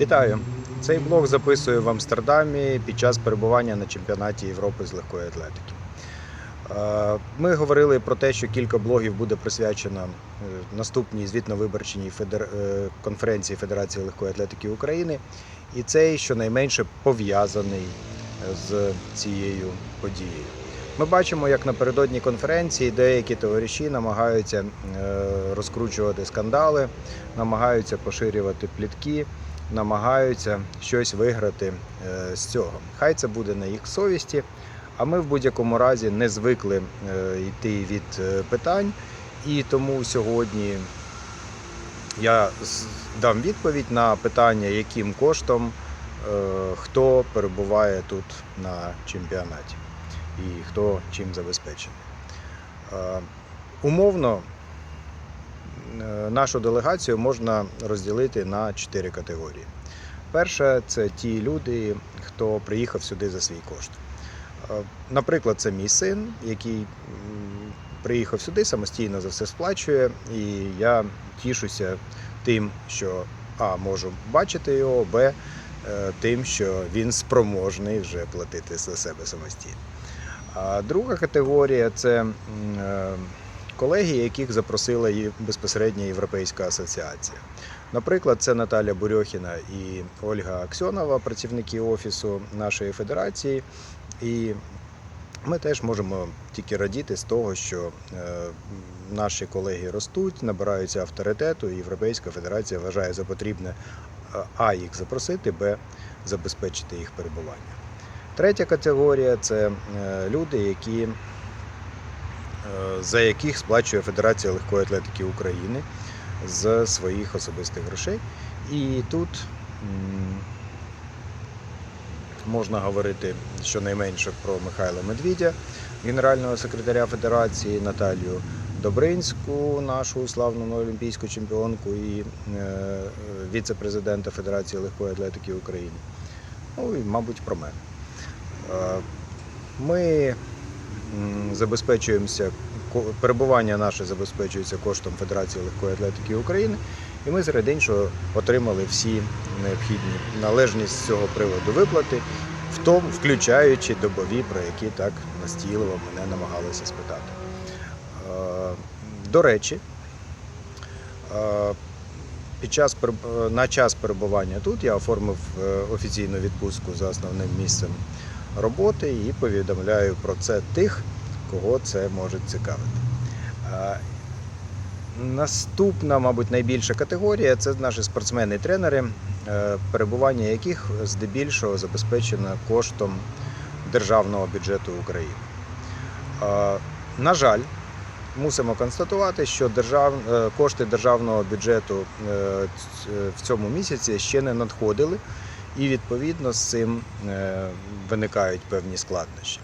Вітаю! Цей блог записую в Амстердамі під час перебування на чемпіонаті Європи з легкої атлетики. Е, Ми говорили про те, що кілька блогів буде присвячено е, наступній звітно-виборчій е, конференції Федерації легкої атлетики України, і цей щонайменше пов'язаний з цією подією. Ми бачимо, як напередодні конференції деякі товариші намагаються розкручувати скандали, намагаються поширювати плітки, намагаються щось виграти е, з цього. Хай це буде на їх совісті. А ми в будь-якому разі не звикли е, йти від е, питань, і тому сьогодні я дам відповідь на питання, яким коштом хто перебуває тут на чемпіонаті і хто чим забезпечений. Умовно нашу делегацію можна розділити на чотири категорії. Перша це ті люди, хто приїхав сюди за свій кошт. Е, Наприклад, це мій син, який приїхав сюди, самостійно за все сплачує, і я тішуся тим, що А, можу бачити його, Б, е, тим, що він спроможний вже платити за себе самостійно. А друга категорія це м, колеги, яких запросила і безпосередньо Європейська асоціація. Наприклад, це Наталя Бурьохіна і Ольга Аксьонова, працівники офісу нашої федерації. І ми теж можемо тільки радіти з того, що е, наші колеги ростуть, набираються авторитету, і Європейська федерація вважає за потрібне е, а їх запросити, б забезпечити їх перебування. Третя категорія це е, люди, які, за яких сплачує Федерація легкої атлетики України з своїх особистих грошей. І тут можна говорити щонайменше про Михайла Медвідя, генерального секретаря Федерації, Наталію Добринську, нашу славну олімпійську чемпіонку і е, віце-президента Федерації легкої атлетики України. Ну і, мабуть, про мене. Е, Ми забезпечуємося, перебування наше забезпечується коштом Федерації легкої атлетики України, і ми серед іншого отримали всі необхідні належні з цього приводу виплати, в тому, включаючи добові, про які так настійливо мене намагалися спитати. Е, До речі, е, під час переб- на час перебування тут я оформив е, офіційну відпустку за основним місцем роботи і повідомляю про це тих, кого це може цікавити. Наступна, мабуть, найбільша категорія це наші спортсмени-тренери, е, перебування яких здебільшого забезпечено коштом державного бюджету України. На жаль, мусимо констатувати, що держав... е, кошти державного бюджету е, в цьому місяці ще не надходили, і відповідно з цим е, виникають певні складнощі.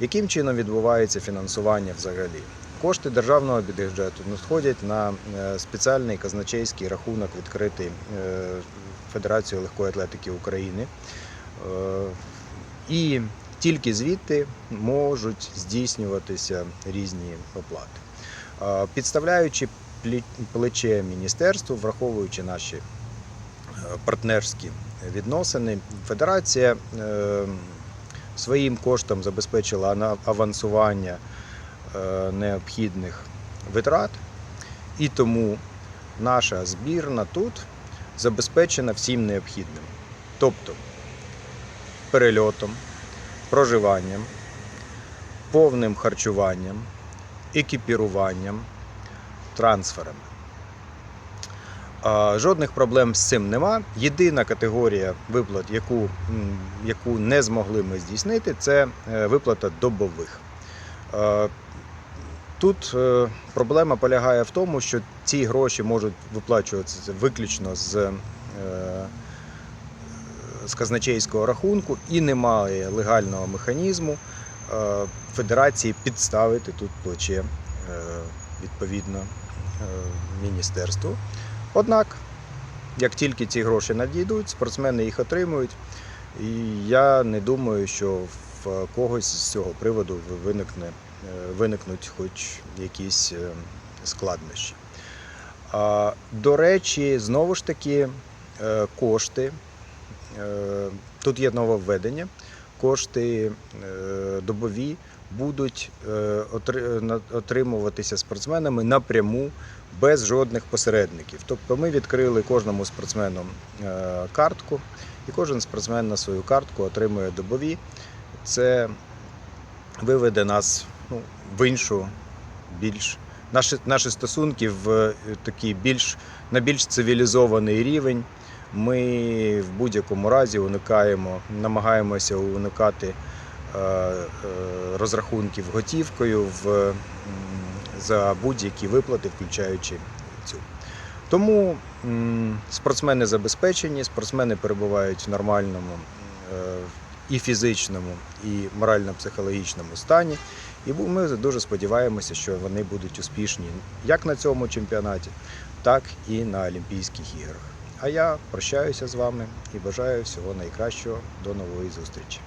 Яким чином відбувається фінансування взагалі? Кошти державного бюджету надходять на е, спеціальний казначейський рахунок, відкритий е, Федерацією легкої атлетики України. І тільки звідти можуть здійснюватися різні оплати. Підставляючи плече міністерству, враховуючи наші партнерські відносини, федерація е, своїм коштом забезпечила авансування е, необхідних витрат, і тому наша збірна тут забезпечена всім необхідним. Тобто перельотом, проживанням, повним харчуванням, екіпіруванням, трансферами. Жодних проблем з цим нема. Єдина категорія виплат, яку, яку не змогли ми здійснити, це е, виплата добових. Е, Тут е, проблема полягає в тому, що ці гроші можуть виплачуватися виключно з, з казначейського рахунку і немає легального механізму федерації підставити тут плече відповідно міністерству. Однак, як тільки ці гроші надійдуть, спортсмени їх отримують. І я не думаю, що в когось з цього приводу виникне, е, виникнуть хоч якісь е, складнощі. До речі, знову ж таки, е, кошти тут є нововведення. Кошти добові будуть е, на- отримуватися спортсменами напряму без жодних посередників. Тобто ми відкрили кожному спортсмену е, картку, і кожен спортсмен на свою картку отримує добові. Це виведе нас ну, в іншу, більш наші, наші стосунки в е, такий більш на більш цивілізований рівень. Ми в будь-якому разі уникаємо, намагаємося уникати е, е, розрахунків готівкою в, за будь-які виплати, включаючи цю. Тому спортсмени забезпечені, спортсмени перебувають в нормальному е, і фізичному, і морально-психологічному стані. І ми дуже сподіваємося, що вони будуть успішні як на цьому чемпіонаті, так і на Олімпійських іграх. А я прощаюся з вами і бажаю всього найкращого. До нової зустрічі.